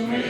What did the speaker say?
Ми,